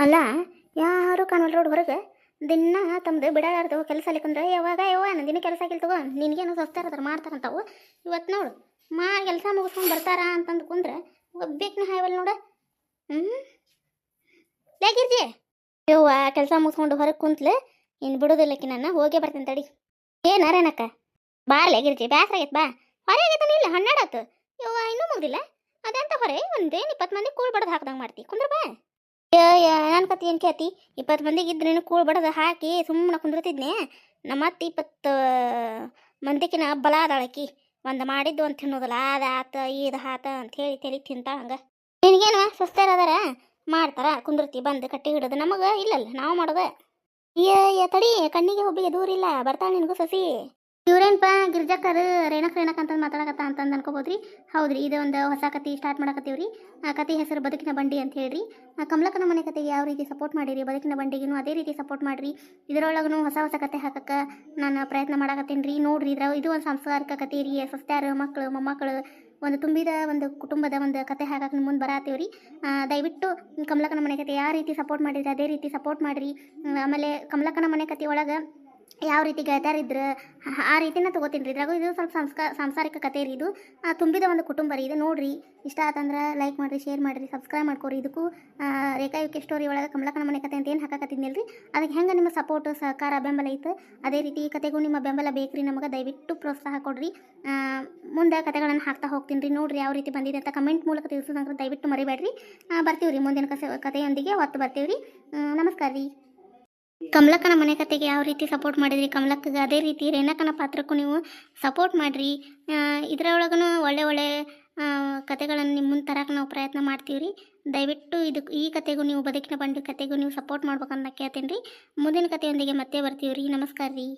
ಅಲ್ಲ, ಯಾರು ಕಾಣಲ್ ರೋಡ್ ಹೊರಗೆ ದಿನ ತಮ್ಮದು ಬಿಡಾರ್ದು ಕೆಲಸ ಅಲ್ಲಿಕಂದ್ರೆ ಯಾವಾಗ ಯಾವ ದಿನ ಕೆಲಸ ತಗೋ, ನಿನಗೇನು ಸಸ್ತಾರ ಅದ್ರ ಮಾಡ್ತಾರಂತಾವು ಇವತ್ತು ನೋಡು ಮಾ ಕೆಲಸ ಮುಗಿಸ್ಕೊಂಡು ಬರ್ತಾರ ಅಂತಂದು ಕುಂದ್ರೆ ಒಬ್ಬೇಕ್ನ ಹಾಯವಲ್ ನೋಡ. ಹ್ಞೂ ಯಾಕಿರ್ತಿ ಯವ್ವ ಕೆಲಸ ಮುಗಿಸ್ಕೊಂಡು ಹೊರಗೆ ಕುಂತ್ಲೆ ಇನ್ನು ಬಿಡೋದಿಲ್ಲಕಿ ನನ್ನ, ಹೋಗೇ ಬರ್ತೀನಿ ತಡಿ. ಏನಾರೇನಕ್ಕ ಬಾರ್ಲೆ ಗಿರ್ಜಿ, ಬ್ಯಾಸ್ರ ಆಗೈತೆ, ಬಾ. ಹೊರೆ ಆಗೈತಾನೆ ಇಲ್ಲ, ಹನ್ನೆರಡು ಯವ್ವ ಇನ್ನೂ ಮುಗ್ದಿಲ್ಲ. ಅದಂತ ಹೊರೆ ಒಂದೇನು ಇಪ್ಪತ್ತು ಮಂದಿ ಕೂಳ್ ಬಡ್ದು ಹಾಕ್ದಂಗೆ ಮಾಡ್ತಿ, ಕುಂದ್ರ ಬಾ. ನನ್ನ ಕತಿ ಏನು ಕೇತಿ ಇಪ್ಪತ್ತು ಮಂದಿಗೆ ಇದ್ರೇನು ಕೂಳ್ ಬಡದ ಹಾಕಿ ಸುಮ್ಮನೆ ಕುಂದಿರ್ತಿದ್ನೆ. ನಮ್ಮ ಅತ್ತೆ ಇಪ್ಪತ್ತು ಮಂದಿಕಿನ ಬಲ ಅದಾಳಕಿ ಒಂದು ಮಾಡಿದ್ದು ಅಂತ ತಿನ್ನೋದಲ್ಲ, ಅದು ಆತ ಇದು ಆತ ಅಂತ ಹೇಳಿ ತಲೆ ತಿಂತಾಳ ಹಂಗೆ. ನಿನಗೇನು ಸಸ್ತಾರ ಅದಾರ? ಮಾಡ್ತಾರ, ಕುಂದಿರ್ತಿ, ಬಂದು ಕಟ್ಟಿ ಹಿಡಿದು. ನಮಗೆ ಇಲ್ಲಲ್ಲ, ನಾವು ಮಾಡೋದ. ಏ ತಡಿ, ಕಣ್ಣಿಗೆ ಹುಬ್ಬಿಗೆ ದೂರಿಲ್ಲ, ಬರ್ತಾಳೆ ನಿನಗೂ ಸಸಿ. ಇವ್ರೇನ್ಪ, ಗಿರ್ಜಕ್ಕರ್, ರೇಣಕ್ ರೇಣಕ್ ಅಂತ ಮಾತಾಡಕತ್ತ ಅಂತಂದು ಅನ್ಕೋಬೋದ್ರಿ? ಹೌದ್ರಿ, ಇದು ಒಂದು ಹೊಸ ಕತೆ ಸ್ಟಾರ್ಟ್ ಮಾಡಕತ್ತೀವ್ರಿ. ಆ ಕತೆ ಹೆಸರು ಬದುಕಿನ ಬಂಡಿ ಅಂತ ಹೇಳ್ರಿ. ಆ ಕಮಲಕ್ಕನ ಮನೆ ಕತೆಗೆ ಯಾವ ರೀತಿ ಸಪೋರ್ಟ್ ಮಾಡಿರಿ? ಬದುಕಿನ ಬಂಡಿಗೂ ಅದೇ ರೀತಿ ಸಪೋರ್ಟ್ ಮಾಡ್ರಿ. ಇದರೊಳಗೂ ಹೊಸ ಹೊಸ ಕತೆ ಹಾಕಕ್ಕೆ ನಾನು ಪ್ರಯತ್ನ ಮಾಡಕತ್ತೀನಿ ರೀ ನೋಡ್ರಿ ಇದ್ರ, ಇದು ಒಂದು ಸಾಂಸ್ಕಾರಿಕ ಕತೆ ರೀ. ಸಸ್ತ್ಯಾರ ಮಕ್ಕಳು ಮೊಮ್ಮಕ್ಕಳು, ಒಂದು ತುಂಬಿದ ಒಂದು ಕುಟುಂಬದ ಒಂದು ಕತೆ ಹಾಕಕ್ಕೆ ಮುಂದೆ ಬರತ್ತೀವ್ರಿ ದಯವಿಟ್ಟು ಕಮಲಕನ ಮನೆ ಕತೆ ಯಾವ ರೀತಿ ಸಪೋರ್ಟ್ ಮಾಡಿದ್ರಿ ಅದೇ ರೀತಿ ಸಪೋರ್ಟ್ ಮಾಡಿರಿ. ಆಮೇಲೆ ಕಮಲಕನ ಮನೆ ಕತೆ ಒಳಗೆ ಯಾವ ರೀತಿ ಗೆಳತಿಯರಿದ್ರು ಆ- ರೀತಿನ ತಗೋತೀನಿ ರೀ. ಇದ್ರಾಗೂ ಇದು ಸ್ವಲ್ಪ ಸಂಸ್ಕಾರ ಸಾಂಸಾರಿಕ ಕತೆ ರೀ ಇದು. ತುಂಬಿದ ಒಂದು ಕುಟುಂಬ ರೀ. ಇದು ನೋಡಿರಿ, ಇಷ್ಟ ಆತಂದ್ರೆ ಲೈಕ್ ಮಾಡಿರಿ ಶೇರ್ ಮಾಡಿರಿ ಸಬ್ಸ್ಕ್ರೈಬ್ ಮಾಡ್ಕೊರಿ. ಇದಕ್ಕೂ ರೇಖಾ ಯುಕೆ ಸ್ಟೋರಿ ಒಳಗೆ ಕಮಲಕನ ಮನೆ ಕತೆ ಅಂತ ಏನು ಹಾಕಕತ್ತಿದ್ನಿಲ್ಲ ರೀ ಅದಕ್ಕೆ ಹೆಂಗೆ ನಿಮ್ಮ ಸಪೋರ್ಟ್ ಸಹಕಾರ, ಬೆಂಬಲ ಐತೆ? ಅದೇ ರೀತಿ ಈ ಕತೆಗೂ ನಿಮ್ಮ ಬೆಂಬಲ ಬೇಕ್ರಿ. ನಮಗೆ ದಯವಿಟ್ಟು ಪ್ರೋತ್ಸಾಹ ಕೊಡ್ರಿ. ಮುಂದೆ ಕತೆಗಳನ್ನು ಹಾಕ್ತಾ ಹೋಗ್ತೀನಿ ರೀ. ನೋಡಿರಿ ಯಾವ ರೀತಿ ಬಂದಿದೆ ಅಂತ ಕಮೆಂಟ್ ಮೂಲಕ ತಿಳಿಸೋದಂದ್ರೆ ದಯವಿಟ್ಟು ಮರಿಬೇಡ್ರಿ. ಬರ್ತೀವಿ ರೀ ಮುಂದಿನ ಕಸ ಕತೆಯೊಂದಿಗೆ. ಒತ್ತು ಬರ್ತೀವಿ ರೀ ನಮಸ್ಕಾರ ರೀ. ಕಮಲಕ್ಕನ ಮನೆ ಕತೆಗೆ ಯಾವ ರೀತಿ ಸಪೋರ್ಟ್ ಮಾಡಿದ್ರಿ? ಕಮಲಕ್ಕಗೆ ಅದೇ ರೀತಿ ರೇಣಕನ ಪಾತ್ರಕ್ಕೂ ನೀವು ಸಪೋರ್ಟ್ ಮಾಡಿರಿ. ಇದರೊಳಗೂ ಒಳ್ಳೆ ಒಳ್ಳೆ ಕತೆಗಳನ್ನು ನಿಮ್ಮ ಮುಂದೆ ತರಕ್ಕೆ ನಾವು ಪ್ರಯತ್ನ ಮಾಡ್ತೀವಿ ರೀ ದಯವಿಟ್ಟು ಇದಕ್ಕೆ ಈ ಕತೆಗೂ ನೀವು ಬದುಕಿನ ಬಂಡಿ ಕತೆಗೂ ನೀವು ಸಪೋರ್ಟ್ ಮಾಡ್ಬೇಕಂತ ಕೇಳ್ತೀನಿ ರೀ ಮುಂದಿನ ಕತೆಯೊಂದಿಗೆ ಮತ್ತೆ ಬರ್ತೀವಿ ರೀ ನಮಸ್ಕಾರ ರೀ